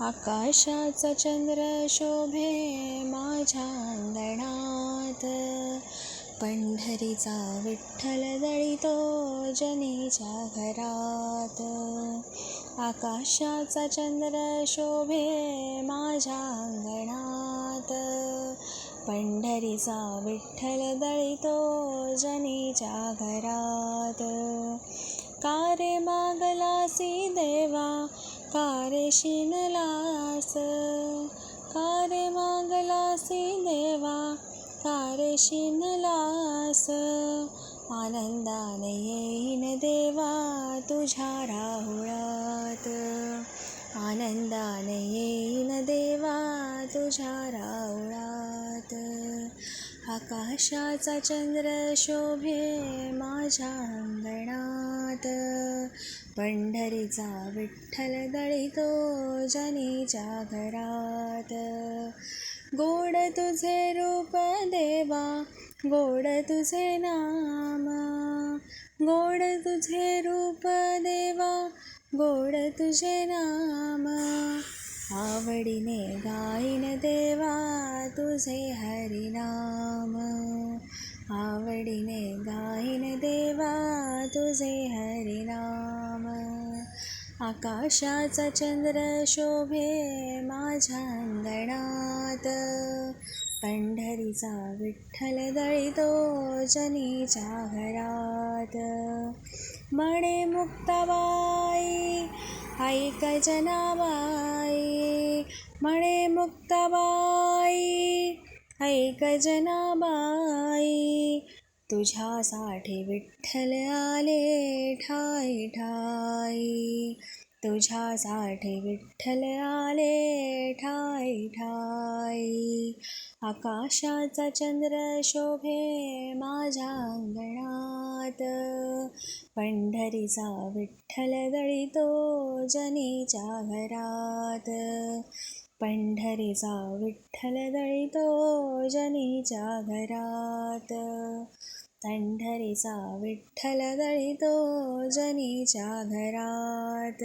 आकाशाचा चंद्र शोभे माझ्या अंगणात. पंढरीचा विठ्ठल दळितो जनीच्या घरात. आकाशाचा चंद्र शोभे माझ्या अंगणात. पंढरीचा विठ्ठल दळितो जनीच्या घरात. कारे मागलासी देवा कारे शिनलास कारे मागलासी देवा कारे शिनलास आनंदाने येईन देवा तुझ्या राहुळात. आनंदाने येईन देवा तुझ्या राहुळात. आकाशाचा चंद्र शोभे माझ्या अंगणात. पंढरीचा विठ्ठल दळितो जनीच्या घरात. गोड तुझे रूप देवा गोड तुझे नाम. गोड तुझे रूप देवा गोड तुझे नाम. आवडीने गाईन देवा तुझे हरिनाम. आवडीने गाईन देवा तुझे हरिनाम. आकाशाचा चंद्र शोभे माझ्या अंगणात. पंढरीचा विठ्ठल दळितो जनीच्या घरात. म्हणे मुक्ताबाई ऐक जनाबाई. म्हणे मुक्ताबाई ऐक जनाबाई तुझ्यासाठी विठ्ठल आले ठाई ठाई तुझ्यासाठी विठ्ठल आले ठाई ठाई आकाशाचा चंद्र शोभे माझ्या अंगणात. पंढरीचा विठ्ठल दळीतो जनीच्या घरात. पंढरीचा विठ्ठल दळितो जनीच्या घरात. पंढरीचा विठ्ठल दळितो जनीच्या घरात.